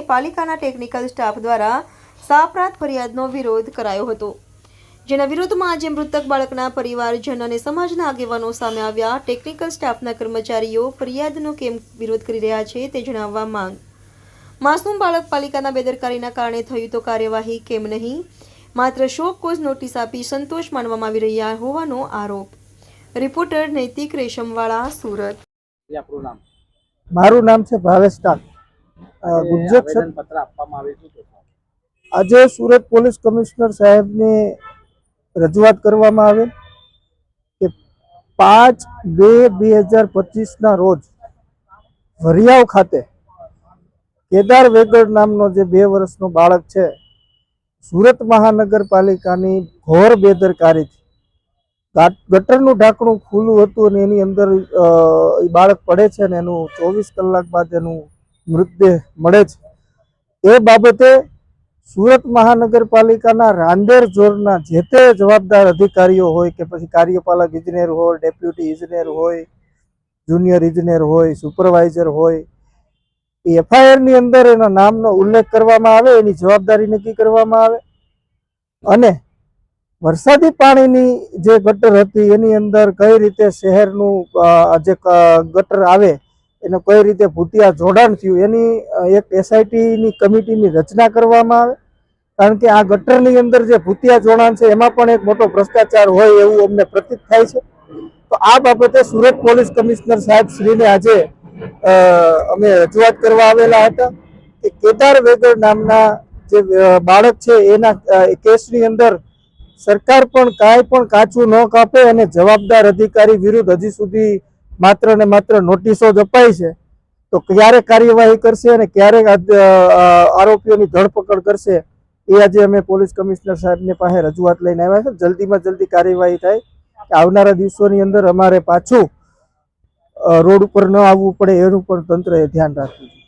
પાલિકાના technical staff દ્વારા સાપરાત ફરિયાદનો વિરોધ કરાયો હતો. જેના વિરોધમાં આજે મૃતક બાળકના પરિવારજન અને સમાજના આગેવાનો સામે આવ્યા. ટેકનિકલ સ્ટાફના કર્મચારીઓ ફરિયાદનો કેમ વિરોધ કરી રહ્યા છે તે જણાવવા માંગ. માસૂમ બાળક પાલિકાના બેદરકારીના કારણે થયું તો કાર્યવાહી કેમ નહીં? માત્ર શોક કોઝ નોટિસ આપી સંતોષ માનવામાં આવી રહ્યા હોવાનો આરોપ. રિપોર્ટર નૈતિક રેશમવાળા સુરત. આપણું નામ. મારું નામ છે ભાવેશ ગુજરાત પત્ર આપવામાં આવે આજે સુરત પોલીસ કમિશનર સાહેબને રજૂઆત કરવામાં આવેલ કે પાંચ બે બે હજાર પચીસના રોજ વરિયાવ ખાતે કેદાર વેગડ નામનો જે બે વર્ષનો બાળક છે, સુરત મહાનગરપાલિકાની ઘોર બેદરકારીથી. ગાટ- ગટરનું ઢાંકણું ખુલ્લું હતું અને એની અંદર બાળક પડે છે અને એનું ચોવીસ કલાક બાદ એનું મૃતદેહ મળે છે. એ બાબતે સુરત મહાનગરપાલિકાના રાંદેર જોરના જે તે જવાબદાર અધિકારીઓ હોય કે પછી કાર્યપાલક ઇજનેર હોય ડેપ્યુટી ઇજનેર હોય જુનિયર ઇજનેર હોય સુપરવાઇઝર હોય એ એફઆઈઆરની અંદર એના નામનો ઉલ્લેખ કરવામાં આવે, એની જવાબદારી નક્કી કરવામાં આવે. અને વરસાદી પાણીની જે ગટર હતી, એની અંદર કઈ રીતે શહેરનું જે ગટર આવે, એનું કઈ રીતે ભૂતિયા જોડાણ થયું, એની એક એસઆઈટીની કમિટીની રચના કરવામાં આવે. કારણ કે આ ગટરની અંદર જે ભૂતિયા જોડાણ છે, એમાં પણ એક મોટો ભ્રષ્ટાચાર હોય એવું અમને પ્રતીત થાય છે. તો આ બાબતે સુરત પોલીસ કમિશનર સાહેબ શ્રીને આજે અમે રજૂઆત કરવા આવેલા હતા કે કેદાર વેગડ નામના જે બાળક છે, એના કેસની અંદર સરકાર પણ કાંઈ પણ કાચું ન કાપે અને જવાબદાર અધિકારી વિરુદ્ધ હજી સુધી માત્ર ને માત્ર નોટિસો જ અપાઈ છે. તો ક્યારે કાર્યવાહી કરશે અને ક્યારે આરોપીઓની ધરપકડ કરશે, એ આજે અમે પોલીસ કમિશનર સાહેબની પાસે રજૂઆત લઈને આવ્યા છે. જલ્દીમાં જલ્દી કાર્યવાહી થાય. આવનારા દિવસોની અંદર અમારે પાછું રોડ ઉપર ન આવવું પડે એનું પણ તંત્રએ ધ્યાન રાખવું જોઈએ